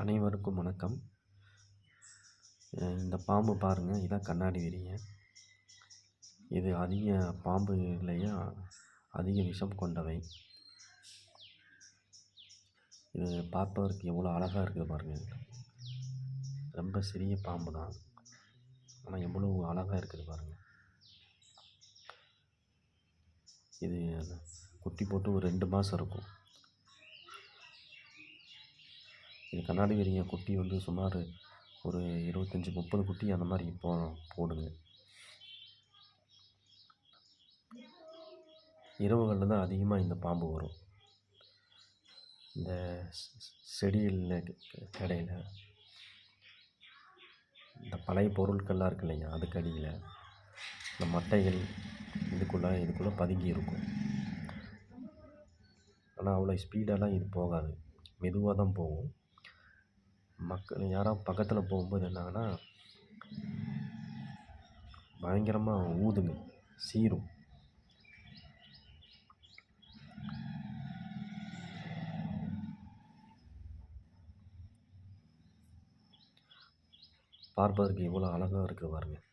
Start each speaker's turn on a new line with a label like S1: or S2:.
S1: அனைவருக்கும் வணக்கம். இந்த பாம்பு பாருங்கள் இதான் கண்ணாடி விரிங்க இது அதிக பாம்புகளையும் அதிக விஷம் கொண்டவை. இது பார்ப்பதற்கு எவ்வளோ அழகாக இருக்குது பாருங்கள் ரொம்ப சிறிய பாம்பு தான். ஆனால் எவ்வளோ அழகாக இருக்குது பாருங்கள் இது குட்டி போட்டு ஒரு ரெண்டு மாதம் இருக்கும். இது கண்ணாடி விரிங்க குட்டி வந்து சுமார் ஒரு இருபத்தஞ்சி முப்பது குட்டி அந்த மாதிரி போ போடுங்க இரவுகளில் தான் அதிகமாக இந்த பாம்பு வரும். இந்த செடியில் கடையில். இந்த பழைய பொருட்கள்லாம் இருக்கு இல்லைங்க அதுக்கு அடியில். இந்த மட்டைகள் இதுக்குள்ளே இதுக்குள்ளே பதுங்கி இருக்கும். ஆனால் அவ்வளோ ஸ்பீடாலாம் இது போகாது. மெதுவாக தான் போகும். மக்கள் யாராவது பக்கத்தில் போகும்போது என்னாங்கன்னா பயங்கரமாக ஊதுங்க சீரும். பார்ப்பதற்கு எவ்வளோ அழகாக இருக்குது பாருங்கள்